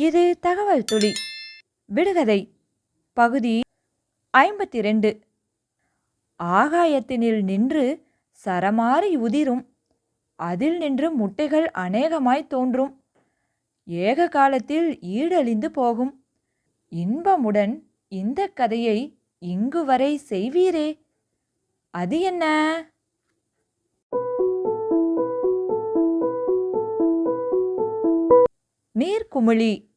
இது தகவல் துளி. விடுகதை. பகுதி ஐம்பத்தி ரெண்டு ஆகாயத்தினில் நின்று சரமாறி உதிரும். அதில் நின்று முட்டைகள் அநேகமாய் தோன்றும். ஏக காலத்தில் ஈடழிந்து போகும். இன்பமுடன் இந்த கதையை இங்கு வரை செய்வீரே. அது என்ன? நீர்க்குமிழி.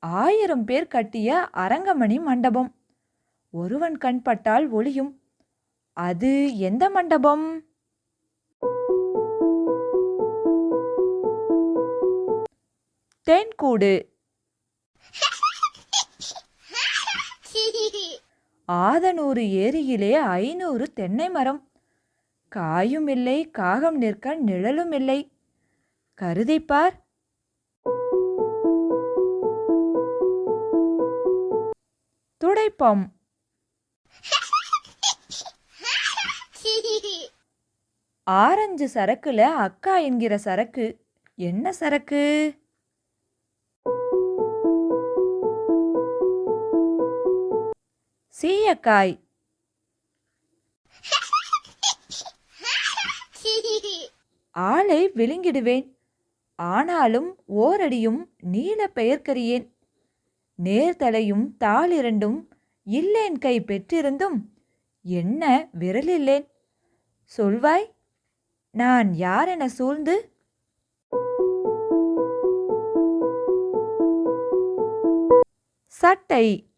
ஆயிரம் பேர் கட்டிய அரங்கமணி மண்டபம். ஒருவன் கண் பட்டால் ஒளியும். அது எந்த மண்டபம்? தேன்கூடு. ஆதனூறு ஏரியிலே ஐநூறு தென்னை மரம். காயும் இல்லை காகம் நிற்க நிழலும் இல்லை கருதிப்பார் துடைப்பம். ஆரஞ்சு சரக்குல அக்கா என்கிற சரக்கு. என்ன சரக்கு? சீயக்காய். ஆளை விழுங்கிடுவேன். ஆனாலும் ஓரடியும் நீல பெயர்க்கறியேன். நேர்தலையும் தாளிரண்டும் இல்லேன் கை பெற்றிருந்தும் என்ன விரலில்லேன்? சொல்வாய் நான் யாரென சூழ்ந்து? சட்டை